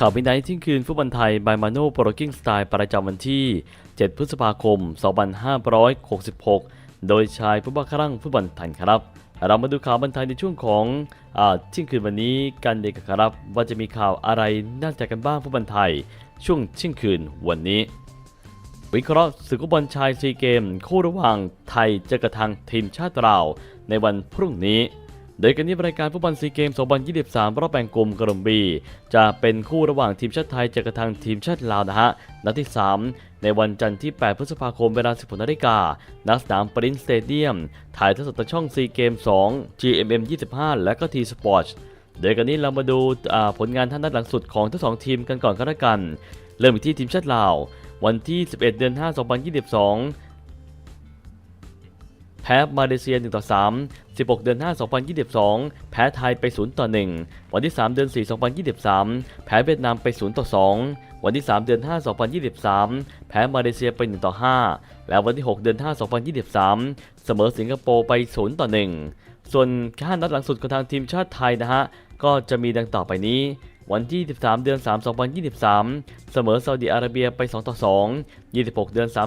ข่าวพินัยทิ้งคืนฟุตบอลไทยบายมาโน่โปรกิ้งสไตล์ประจำวันที่ 7 พฤษภาคม 2566 โดยชายผู้บ้าคลั่งฟุตบอลไทยครับ เรามาดูข่าวบันเทยในช่วงของอที่งคืนวันนี้กันเด็กครับ ว่าจะมีข่าวอะไรน่าจะกันบ้างฟุตบอลไทย ช่วงที่งคืนวันนี้ วิเคราะห์ศึกฟุตบอลชายซีเกม คู่ระหว่างไทยเจอกับทางทีมชาติลาวในวันพรุ่งนี้ โดยกันนี้รายการฟุตบอลซีเกม 2023 รอบแบ่งกลุ่มกลุ่มบีจะเป็นคู่ระหว่างทีมชาติไทยเจอกับทางทีมชาติลาวนะฮะนัดที่ 3 ในวันจันทร์ที่ 8 พฤษภาคมเวลา16นาฬิกาณสนามปรินสเตเดียม ถ่ายทอดสดทางช่องซีเกม 2 GMM 25 และก็ T Sports โดยกันนี้เรามาดูผลงานท่านนัดหลังสุดของทั้งสองทีมกันก่อนก็แล้วกัน เริ่มที่ทีมชาติลาว วันที่ 11 เดือน 5 2022 แพ้มาเลเซีย1ต่อ3 16 เดือน 5 2022 แพ้ไทยไป 0 ต่อ 1 วันที่ 3 เดือน 4 2023 แพ้เวียดนามไป 0 ต่อ 2 วันที่ 3 เดือน 5 2023 แพ้มาเลเซียไป 1 ต่อ 5 และวันที่ 6 เดือน 5 2023 เสมอสิงคโปร์ไป 0 ต่อ 1 ส่วนค่านัดหลังสุดของทางทีมชาติไทยนะฮะ ก็จะมีดังต่อไปนี้วันที่ 13 เดือน 3 2023 เสมอซาอุดิอาระเบียไป 2 ต่อ 2 26 เดือน 3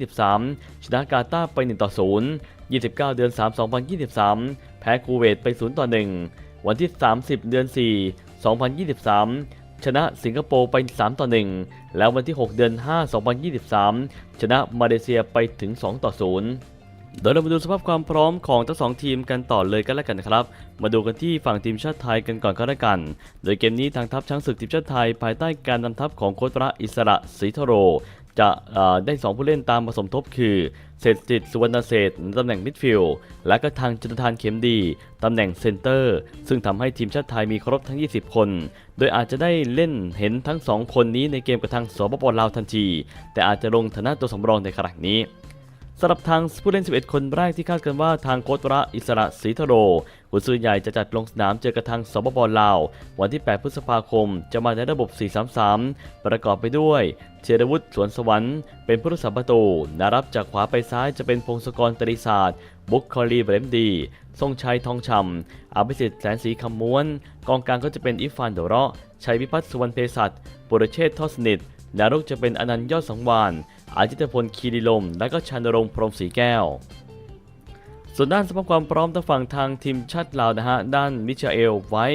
2023 ชนะกาตาร์ไป 1 ต่อ 0 29 เดือน 3 2023 แพ้คูเวตไป 0 ต่อ 1 วันที่ 30 เดือน 4 2023 ชนะสิงคโปร์ไป 3 ต่อ 1 แล้ววันที่ 6 เดือน 5 2023 ชนะมาเลเซียไปถึง 2 ต่อ 0โดยเรามาดูสภาพความพร้อมของทั้งสองทีมกันต่อเลยกันแล้วกันนะครับ มาดูกันที่ฝั่งทีมชาติไทยกันก่อนก็แล้วกัน โดยเกมนี้ทางทัพช้างศึกทีมชาติไทยภายใต้การนำทัพของโค้ชพระอิสระศรีทโร จะได้ 2 ผู้เล่นตามผสมทบคือ เศรษฐจิตสุวรรณเศษฐ์ตำแหน่งมิดฟิลด์และก็ทางจตุทานเข็มดี ตำแหน่งเซนเตอร์ ซึ่งทำให้ทีมชาติไทยมีครบทั้ง 20 คน โดยอาจจะได้เล่นเห็นทั้ง 2 คนนี้ในเกมกับทางสปปลาวทันที แต่อาจจะลงฐานะตัวสำรองในขณะนี้สำหรับทางผู้เล่น 11 คนแรกที่คาดกันว่าทางโค้ชระอิสระศรีทโร หัวซื้อใหญ่จะจัดลงสนามเจอกับทางสปปลาว วันที่ 8 พฤษภาคมจะมาในระบบ 4-3-3 ประกอบไปด้วยเชรวุฒิสวนสวรรค์เป็นผู้รักษาประตูนารับจากขวาไปซ้ายจะเป็นพงศกรตรีศาสตร์ บุคคลีเบรมดี ทรงชัยทองชำอภิสิทธิ์แสนสีคำม้วน กองกลางก็จะเป็นอิฟานเดอราะห์ชัยวิพัฒน์สุวรรณเภสัชปุรเชษฐ์ทอสนิทนารุกจะเป็นอนันต์ยอดสังวานอาจิตพลคีรีลม และก็ชานรงพรมศรีแก้ว ส่วนด้านสภาพความพร้อมทางฝั่งทางทีมชาติลาวนะฮะ ด้านมิชเอลไว้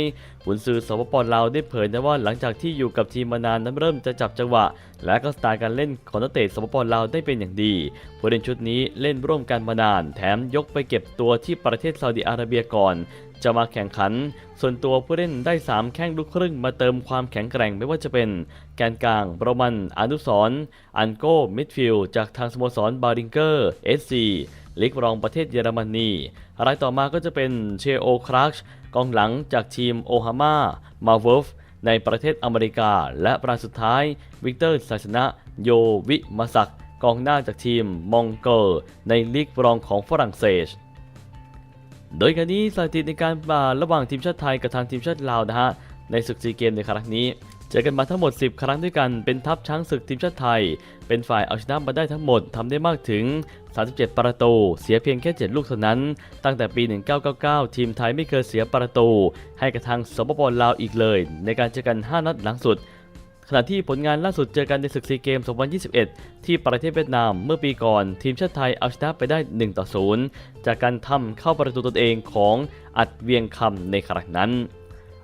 หุนซือสปปลาวได้เผยนะว่าหลังจากที่อยู่กับทีมมานานนั้นเริ่มจะจับจังหวะ และก็สไตล์การเล่นของนักเตะสปปลาวได้เป็นอย่างดีผู้เล่นชุดนี้เล่นร่วมกันมานาน แถมยกไปเก็บตัวที่ประเทศซาอุดิอาระเบียก่อน จะมาแข่งขัน ส่วนตัวผู้เล่นได้ 3 แข้งลูกครึ่งมาเติมความแข็งแกร่งไม่ว่าจะเป็น แกนกลางโรมันอนุสรอันโก้มิดฟิลด์จากทางสโมสรบาริงเกอร์เอสซี ลีกรองประเทศเยอรมนีรายต่อมาก็จะเป็นเชโอครัชกองหลังจากทีมโอฮามามาเวิฟในประเทศอเมริกา และรายสุดท้าย วิกเตอร์ไซสนะโยวิมาสักกองหน้าจากทีมมองโกอร์ในลีกรองของฝรั่งเศส โดยการนี้สถิติในการมาระหว่างทีมชาติไทยกับทางทีมชาติลาวนะฮะในศึกซีเกมในครั้งนี้ เจอกันมาทั้งหมด 10 ครั้งด้วยกันเป็นทัพช้างศึกทีมชาติไทย เป็นฝ่ายเอาชนะมาได้ทั้งหมดทำได้มากถึง 37 ประตู เสียเพียงแค่ 7 ลูกเท่านั้น ตั้งแต่ปี 1999 ทีมไทยไม่เคยเสียประตู ให้กับทางสปปลาวอีกเลย ในการเจอกัน 5 นัดหลังสุดขณะที่ผลงานล่าสุดเจอกันในศึกซีเกม 2021 ที่ประเทศเวียดนามเมื่อปีก่อน ทีมชาติไทยเอาชนะไปได้ 1 ต่อ 0 จากการทำเข้าประตูตนเองของอัดเวียงคำในครั้งนั้น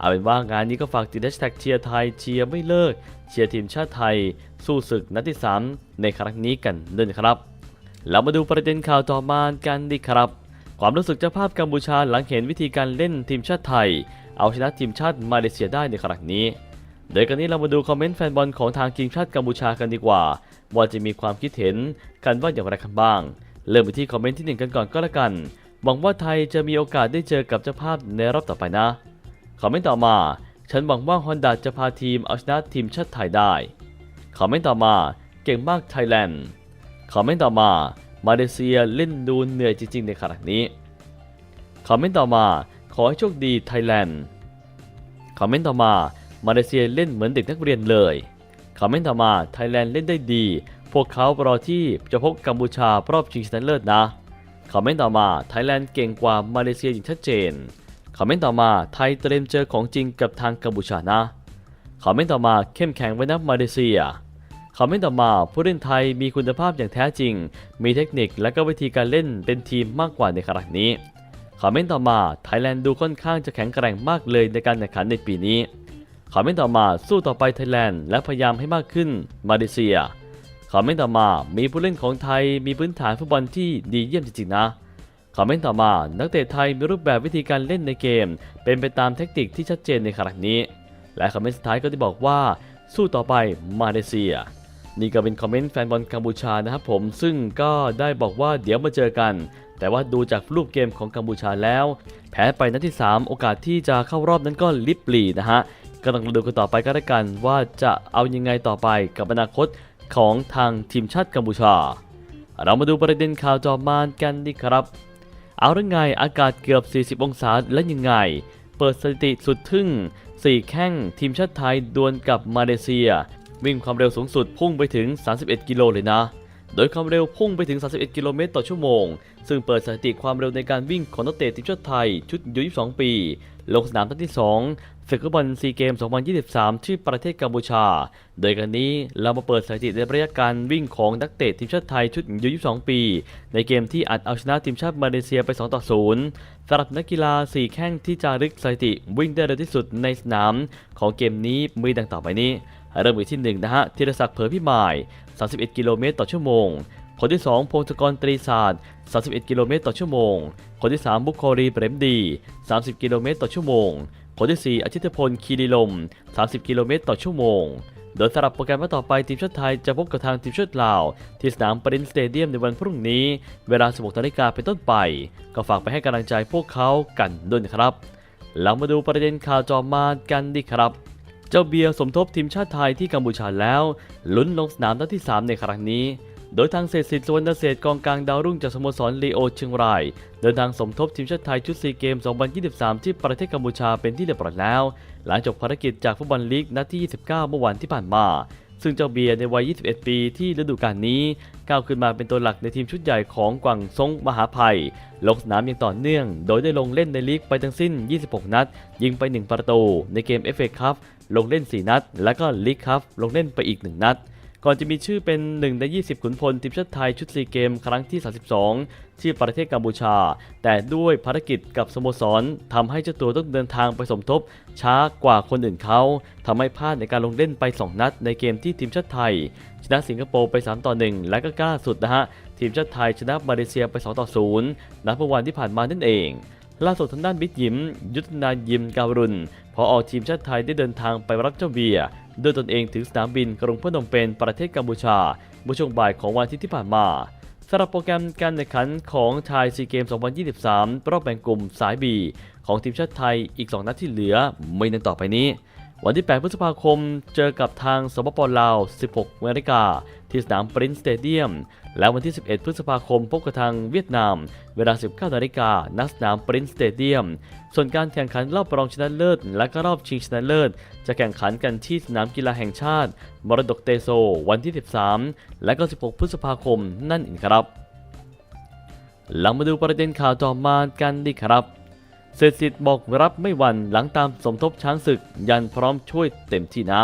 เอาเป็นว่างานนี้ก็ฝากติดแฮชแท็กเชียร์ไทยเชียร์ไม่เลิก เชียร์ทีมชาติไทย สู้ศึกนัดที่ 3 ในครั้งนี้กันด้วยนครับ เรามาดูประเด็นข่าวต่อมากันดีครับ ความรู้สึกเจ้าภาพกัมพูชาหลังเห็นวิธีการเล่นทีมชาติไทย เอาชนะทีมชาติมาเลเซียได้ในครั้งนี้โดยกันนี้เรามาดูคอมเมนต์แฟนบอลของทางทีมชาติกัมพูชากันดีกว่า ว่าจะมีความคิดเห็นกันว่าอย่างไรกันบ้าง เริ่มไปที่คอมเมนต์ที่หนึ่งกันก่อนก็แล้วกัน หวังว่าไทยจะมีโอกาสได้เจอกับเจ้าภาพในรอบต่อไปนะ คอมเมนต์ต่อมา ฉันหวังว่าฮอนด้าจะพาทีมเอาชนะทีมชาติไทยได้ คอมเมนต์ต่อมา เก่งมากไทยแลนด์ คอมเมนต์ต่อมา มาเลเซียเล่นดูเหนื่อยจริง ๆ ในขณะนี้ คอมเมนต์ต่อมา ขอให้โชคดีไทยแลนด์ คอมเมนต์ต่อมา มาเลเซียเล่นเหมือนเด็กนักเรียนเลย คอมเมนต์ต่อมาไทยแลนด์เล่นได้ดี พวกเขารอที่จะพบกัมพูชารอบชิงชนะเลิศนะ คอมเมนต์ต่อมาไทยแลนด์เก่งกว่ามาเลเซียอย่างชัดเจน คอมเมนต์ต่อมาไทยเตรียมเจอของจริงกับทางกัมพูชานะคอมเมนต์ต่อมาเข้มแข็งไว้นะมาเลเซียคอมเมนต์ต่อมาผู้เล่นไทยมีคุณภาพอย่างแท้จริง มีเทคนิคและก็วิธีการเล่นเป็นทีมมากกว่าในขณะนี้คอมเมนต์ต่อมาไทยแลนด์ดูค่อนข้างจะแข็งแกร่งมากเลยในการแข่งขันในปีนี้คอมเมนต์ต่อมาสู้ต่อไปไทยแลนด์และพยายามให้มากขึ้นมาเลเซียคอมเมนต์ต่อมามีผู้เล่นของไทยมีพื้นฐานฟุตบอลที่ดีเยี่ยมจริงๆนะ คอมเมนต์ต่อมา นักเตะไทยมีรูปแบบวิธีการเล่นในเกม เป็นไปตามเทคนิคที่ชัดเจนในขณะนี้ และคอมเมนต์สุดท้ายก็ได้บอกว่า สู้ต่อไปมาเลเซีย นี่ก็เป็นคอมเมนต์แฟนบอลกัมพูชานะครับผม ซึ่งก็ได้บอกว่าเดี๋ยวมาเจอกัน แต่ว่าดูจากรูปเกมของกัมพูชาแล้ว แพ้ไปนัดที่ 3 โอกาสที่จะเข้ารอบนั้นก็ลิบหลีนะฮะก็ต้องดูกันต่อไปก็แล้วกันว่าจะเอายังไงต่อไปกับอนาคตของทางทีมชาติกัมพูชา เรามาดูประเด็นข่าวจอมานกันดีครับ เอาเรื่อไงอากาศเกือบ 40 องศาและยังไง เปิดสถิติสุดทึ่ง 4 แข้งทีมชาติไทยดวลกับมาเลเซีย วิ่งความเร็วสูงสุดพุ่งไปถึง 31 กิโลเลยนะ โดยความเร็วพุ่งไปถึง 31 กิโลเมตรต่อชั่วโมง ซึ่งเปิดสถิติความเร็วในการวิ่งของนักเตะทีมชาติไทย ชุดอายุ22 ปี ลงสนามนัดที่2ศึกฟุตบอลซีเกม 2023 ที่ประเทศกัมพูชา โดยกันนี้เรามาเปิดสถิติในระยะการวิ่งของนักเตะทีมชาติไทยชุดอายุ22 ปี ในเกมที่อัดเอาชนะทีมชาติมาเลเซียไป 2 ต่อ 0สำหรับนักกีฬา 4 แข้งที่จารึกสถิติวิ่งได้เร็วที่สุดในสนาม ของเกมนี้มีดังต่อไปนี้ เริ่มอีกที่1นะฮะธีรศักดิ์เผยพิมาย 31 กิโลเมตรต่อชั่วโมง คนที่ 2 พงศกรตรีศาสตร์ 31 กิโลเมตรต่อชั่วโมง คนที่ 3 บุคครีเปรมดี 30 กิโลเมตรต่อชั่วโมง คนที่ 4 อาชิตพลคีรีลม 30 กิโลเมตรต่อชั่วโมงโดยสำหรับโปรแกรมว่าต่อไปทีมชาติไทยจะพบกับทางทีมชาติลาว ที่สนามปรินสเตเดียมในวันพรุ่งนี้ เวลา 16นาฬิกาเป็นต้นไป ก็ฝากไปให้กำลังใจพวกเขากันด้วยนะครับ เรามาดูประเด็นข่าวจอมานกันดีครับ เจ้าเบียร์สมทบทีมชาติไทยที่กัมพูชาแล้ว ลุ้นลงสนามนัดที่ 3 ในครั้งนี้ โดยทางเศรษฐศิษย์สวนเศษกองกลางดาวรุ่งจากสโมสรลีโอเชียงราย เดินทางสมทบทีมชาติไทยชุดซีเกม 2023 ที่ประเทศกัมพูชาเป็นที่เรียบร้อยแล้ว หลังจบภารกิจจากฟุตบอลลีกนัดที่ 29 เมื่อวันที่ผ่านมาซึ่งเจ้าเบียร์ในวัย 21 ปีที่ฤดูกาลนี้ ก้าวขึ้นมาเป็นตัวหลักในทีมชุดใหญ่ของกวางซงมหาภัย ลงสนามอย่างต่อเนื่อง โดยได้ลงเล่นในลีกไปทั้งสิ้น 26 นัด ยิงไป 1 ประตู ในเกม FA คัพ ลงเล่น 4 นัด และก็ลีกคัพลงเล่นไปอีก 1 นัด ก่อนจะมีชื่อเป็น 1 ใน 20 ขุนพลทีมชาติไทยชุดซีเกม ครั้งที่ 32 ที่ประเทศกัมพูชา แต่ด้วยภารกิจกับสโมสรทำให้เจ้าตัวต้องเดินทางไปสมทบ ช้ากว่าคนอื่นเขาทำให้พลาดในการลงเล่นไป 2 นัด ในเกมที่ทีมชาติไทย ชนะสิงคโปร์ไป 3 ต่อ 1 และก็กล้าสุดนะฮะทีมชาติไทยชนะมาเลเซียไป 2 ต่อ 0นัดเมื่อวันที่ผ่านมานั่นเอง ล่าสุดทางด้านบิ๊กยิม ยุทธนายิมการุณพออทีมชาติไทยได้เดินทางไปรับเจ้าเบียร์ด้วยตนเองถึงสนามบินกรุงพนมเปญประเทศกัมพูชาเมื่อช่วงบ่ายของวันอาทิตย์ที่ผ่านมาสำหรับโปรแกรมการแข่งขันของชายซีเกม 2023 รอบแบ่งกลุ่มสายบีของทีมชาติไทยอีก 2 นัดที่เหลือไม่นันต่อไปนี้ วันที่ 8 พฤษภาคม เจอกับทางสปปลาว 16 นาฬิกา ที่สนามปรินสเตเดียม และวันที่ 11 พฤษภาคม พบกับทางเวียดนาม เวลา 19 นาฬิกาณสนามปรินสเตเดียม ส่วนการแข่งขันรอบรองชนะเลิศ และก็รอบชิงชนะเลิศ จะแข่งขันกันที่สนามกีฬาแห่งชาติ มรดกเตโซ วันที่ 13 และก็ 16 พฤษภาคมนั่นเองครับเรามาดูประเด็นข่าวต่อมากันดีครับ เศรษฐศิษย์บอกรับไม่หวั่นหลังตามสมทบช้างศึก ยันพร้อมช่วยเต็มที่นะ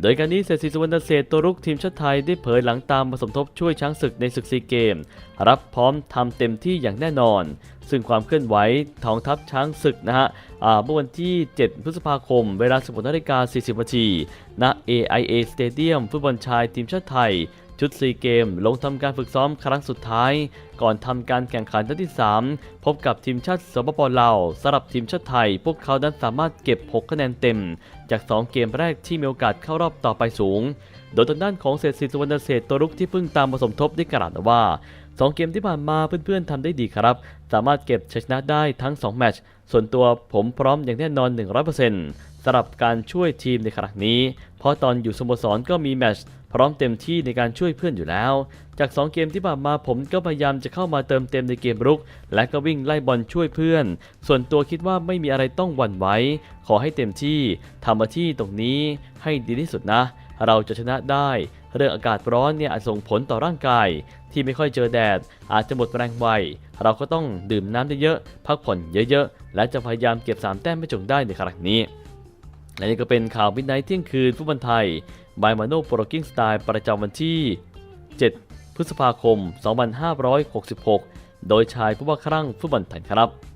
โดยการนี้เศรษฐศิษย์สุวรรณเศษตัวรุกทีมชาติไทยได้เผยหลังตามมาสมทบช่วยช้างศึกในศึกซีเกม รับพร้อมทำเต็มที่อย่างแน่นอน ซึ่งความเคลื่อนไหวของทัพช้างศึกนะฮะอ่าเมื่อวันที่ 7 พฤษภาคม เวลา 16นาฬิกา40นาทีณ AIA Stadium ฟุตบอลชายทีมชาติไทย ชุดซีเกม ลงทำการฝึกซ้อมครั้งสุดท้าย ก่อนทำการแข่งขันนัดที่ 3 พบกับทีมชาติสปปลาวสำหรับทีมชาติไทย พวกเขานั้นสามารถเก็บ 6 คะแนนเต็ม จาก 2 เกมแรกที่มีโอกาสเข้ารอบต่อไปสูง โดยทางด้านของเศรษฐศิษย์สุวรรณเศรษฐตัวรุกที่เพิ่งตามมาสมทบได้กล่าวว่า2เกมที่ผ่านมาเพื่อนๆทำได้ดีครับ สามารถเก็บชัยชนะได้ทั้ง 2 แมตช์ ส่วนตัวผมพร้อมอย่างแน่นอน 100% สำหรับการช่วยทีมในครั้งนี้ เพราะตอนอยู่สโมสรก็มีแมชพร้อมเต็มที่ในการช่วยเพื่อนอยู่แล้ว จาก 2 เกมที่ผ่านมาผมก็พยายามจะเข้ามาเติมเต็มในเกมรุก และก็วิ่งไล่บอลช่วยเพื่อน ส่วนตัวคิดว่าไม่มีอะไรต้องหวั่นไหวขอให้เต็มที่ทำมาที่ตรงนี้ให้ดีที่สุดนะ เราจะชนะได้ เรื่องอากาศร้อนเนี่ยอาจส่งผลต่อร่างกาย ที่ไม่ค่อยเจอแดด อาจจะหมดแรงไวเราก็ต้องดื่มน้ำเยอะๆพักผ่อนเยอะๆและจะพยายามเก็บ3แต้มไม่จงได้ในครั้งนี้ และนี่ก็เป็นข่าวมิดไนท์เที่ยงคืนฟุตบอลไทยบายมาโน่โปรกิ้งสไตล์ประจำวันที่ 7 พฤษภาคม 2566 โดยชายผู้ว่าครั่งฟุตบอลไทยครับ